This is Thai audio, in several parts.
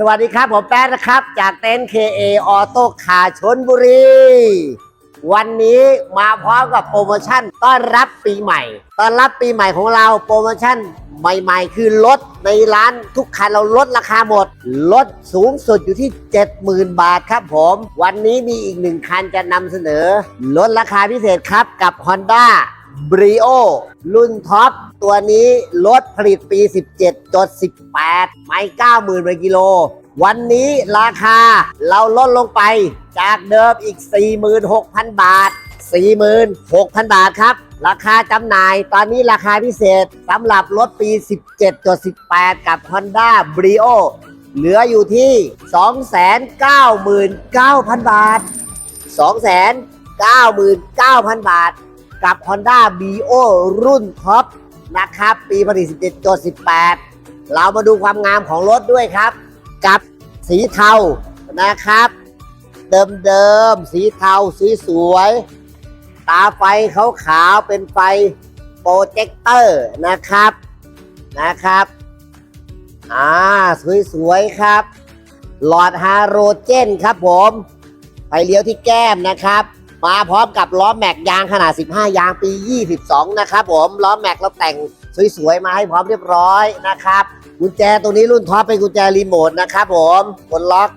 สวัสดีครับ ผมแป๊ดนะครับ จากเต็นท์ KA ออโต้คาชนบุรี วันนี้มาพร้อมกับโปรโมชั่น ต้อนรับปีใหม่ ต้อนรับปีใหม่ของเราโปรโมชั่นใหม่ๆ คือลดในร้านทุกคันเราลดราคาหมด ลดสูงสุดอยู่ที่ 70,000 บาทครับผม วันนี้มีอีกหนึ่งคันจะนำเสนอ ลดราคาพิเศษครับกับ Honda b r i o รุ่นท็อป ตัวนี้รถผลิตปี 17จด18 ไม่ 90,000กิโล วันนี้ราคาเราลดลงไปจากเดิมอีก 46,000 บาท 46,000 บาทครับ ราคาจำหน่ายตอนนี้ราคาพิเศษสำหรับรถปี 17จด18 กับ Honda b r i o เหลืออยู่ที่ 299,000 บาท 299,000 บาท กับ Honda b i o รุ่นท็อปนะครับ ปีผลิต17จด18 เรามาดูความงามของรถด้วยครับ กับสีเทานะครับ เดิมๆ สีเทาสวยๆตาไฟขาวๆเป็นไฟโปรเจคเตอร์นะครับนะครับอ่าสวยๆครับ หลอดฮาโรเจนครับผมไฟเลี้ยวที่แก้มนะครับ มาพร้อมกับล้อแม็กยางขนาด 15 ยางปี 22 นะครับผมล้อแม็กเราแต่งสวยๆ มาให้พร้อมเรียบร้อยนะครับกุญแจตัวนี้รุ่นท็อปเป็นกุญแจรีโมทนะครับผมปลดล็อก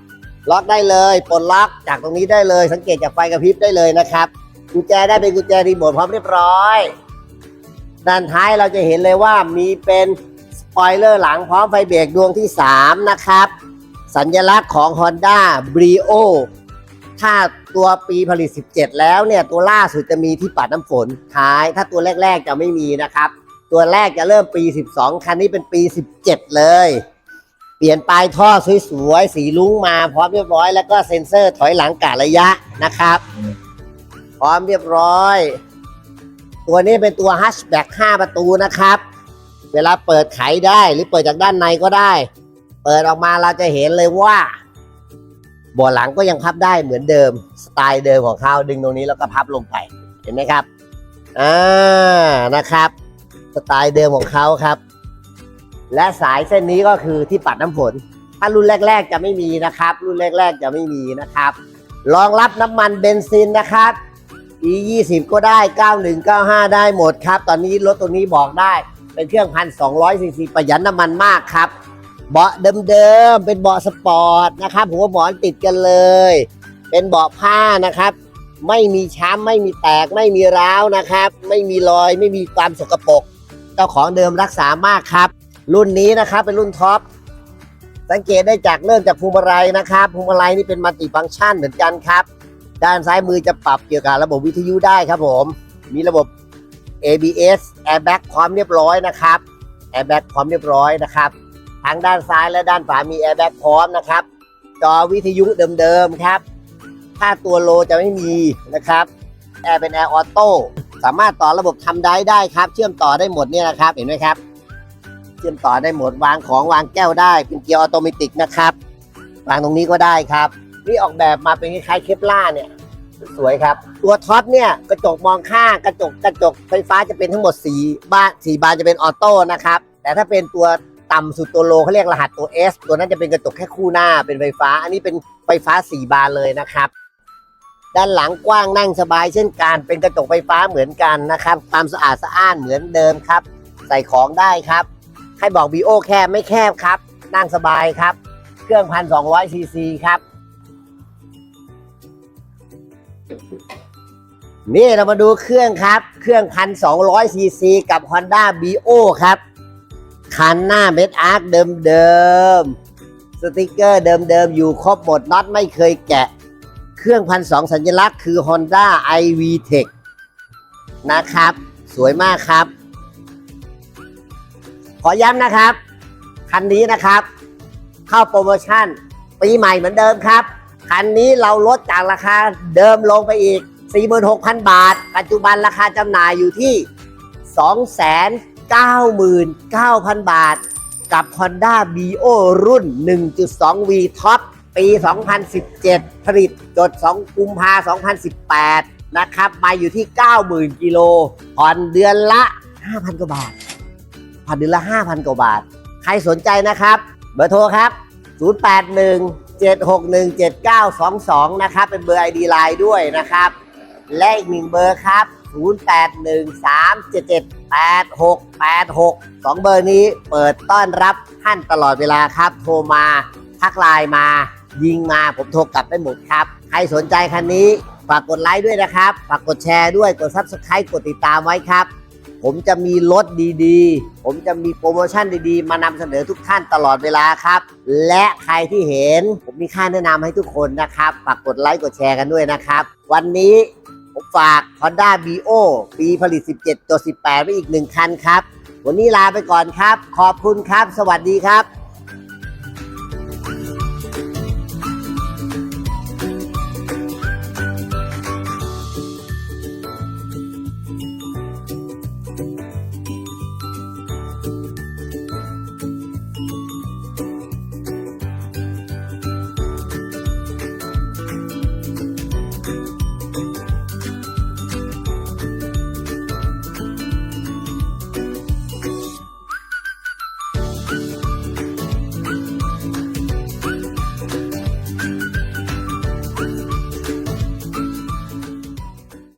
ล็อกได้เลยปลดล็อกจากตรงนี้ได้เลย สังเกตจากไฟกระพริบได้เลยนะครับกุญแจได้เป็นกุญแจรีโมทพร้อมเรียบร้อย ด้านท้ายเราจะเห็นเลยว่ามีเป็นสปอยเลอร์หลังพร้อมไฟเบรกดวงที่ 3 นะครับ สัญลักษณ์ของ Honda Brio ถ้าตัวปีผลิต 17 แล้วเนี่ยตัวล่าสุดจะมีที่ปัดน้ำฝนท้าย ถ้าตัวแรก ๆจะไม่มีนะครับ ตัวแรกจะเริ่มปี 12 คันนี้เป็นปี 17 เลย เปลี่ยนปลายท่อสวยๆสีลุ้งมาพร้อมเรียบร้อยแล้วก็เซ็นเซอร์ถอยหลังกะระยะนะครับ พร้อมเรียบร้อย ตัวนี้เป็นตัวฮัชแบ็ก5ประตูนะครับ เวลาเปิดไขได้หรือเปิดจากด้านในก็ได้ เปิดออกมาเราจะเห็นเลยว่า บ่อหลังก็ยังพับได้เหมือนเดิมสไตล์เดิมของเขาดึงตรงนี้แล้วก็พับลงไปเห็นไหมครับอ่านะครับ สไตล์เดิมของเขาครับ และสายเส้นนี้ก็คือที่ปัดน้ำฝนถ้ารุ่นแรก ๆ จะไม่มีนะครับ รุ่นแรก ๆ จะไม่มีนะครับรองรับน้ำมันเบนซินนะครับ E 20ก็ได้ 91 95 ได้หมดครับ ตอนนี้รถตัวนี้บอกได้เป็นเครื่องพันสองร้อยซีซีประหยัดน้ำมันมากครับ เบาะเดิมๆเป็นเบาะสปอร์ตนะครับหัวหมอนติดกันเลย เป็นเบาะผ้านะครับ ไม่มีช้ำไม่มีแตกไม่มีร้าวนะครับ ไม่มีรอยไม่มีความสกปรกเจ้าของเดิมรักษามากครับ รุ่นนี้นะครับเป็นรุ่นท็อปสังเกตได้จากเริ่มจากพวงมาลัยนะครับพวงมาลัยนี่เป็นมัลติฟังก์ชันเหมือนกันครับ ด้านซ้ายมือจะปรับเกี่ยวกับระบบวิทยุได้ครับผม มีระบบ ABS Airbag พร้อมเรียบร้อยนะครับ Airbag พร้อมเรียบร้อยนะครับ ทั้งด้านซ้ายและด้านขวามี Airbag พร้อมนะครับ จอวิทยุเดิมๆครับถ้าตัวโลจะไม่มีนะครับ แอร์เป็นแอร์ออโต้ สามารถต่อระบบทำได้ได้ครับ เชื่อมต่อได้หมดเนี่ยนะครับ เห็นไหมครับ เชื่อมต่อได้หมดวางของวางแก้วได้ เป็นเกียร์ออโตเมติกนะครับ วางตรงนี้ก็ได้ครับ นี่ออกแบบมาเป็นคล้ายๆเคปล่าเนี่ย สวยครับ ตัวท็อปเนี่ยกระจกมองข้างกระจกกระจกไฟฟ้าจะเป็นทั้งหมด4บ้าน4บานจะเป็นออโต้นะครับ แต่ถ้าเป็นตัว ต่ำสุดตัวโลเขาเรียกรหัสตัว S ตัวนั้นจะเป็นกระจกแค่คู่หน้าเป็นไฟฟ้า อันนี้เป็นไฟฟ้า 4 บานเลยนะครับ ด้านหลังกว้างนั่งสบายเช่นกัน เป็นกระจกไฟฟ้าเหมือนกันนะครับความสะอาดสะอ้านเหมือนเดิมครับ ใส่ของได้ครับให้บอกบีโอแคบไม่แคบครับ นั่งสบายครับ เครื่องพันสองร้อยซีซีครับ นี่เรามาดูเครื่องครับ เครื่องพันสองร้อยซีซีกับ Honda b i o ครับ คันหน้าเม็ดอาร์คเดิมๆ สติกเกอร์เดิมๆ อยู่ครบหมดน็อตไม่เคยแกะ เครื่องพันสองสัญลักษณ์คือ Honda iV Tech นะครับ สวยมากครับ ขอย้ำนะครับ คันนี้นะครับ เข้าโปรโมชั่น ปีใหม่เหมือนเดิมครับ คันนี้เราลดจากราคาเดิมลงไปอีก 46,000 บาท ปัจจุบันราคาจำหน่ายอยู่ที่ 99,000 บาท กับ Honda b i o รุ่น 1.2 V Top ปี 2017 ผลิตจด 2 กุมภา2018 นะครับ มาอยู่ที่ 90,000 กิโลผ่อนเดือนละ 5,000 กว่าบาทผ่อนเดือนละ 5,000 กว่าบาท ใครสนใจนะครับ เบอร์โทรครับ 0817617922 นะครับ เป็นเบอร์ ID Line ด้วยนะครับ และอีกหนึ่งเบอร์ครับ 081377 องเบอร์นี้เปิดต้อนรับท่านตลอดเวลาครับ โทรมา ทักไลน์มา ยิงมาผมโทรกลับได้หมดครับ ใครสนใจคันนี้ ฝากกดไลค์ด้วยนะครับ ฝากกดแชร์ด้วย กด Subscribe กดติดตามไว้ครับ ผมจะมีรถดีๆ ผมจะมีโปรโมชั่นดีๆ มานำเสนอทุกท่านตลอดเวลาครับ และใครที่เห็น ผมมีค่าแนะนำให้ทุกคนนะครับ ฝากกดไลค์กดแชร์กันด้วยนะครับ วันนี้ ผมฝาก Honda Bio ปีผลิต 17 ตัว 18ไว้อีกหนึ่งคันครับ วันนี้ลาไปก่อนครับ ขอบคุณครับ สวัสดีครับ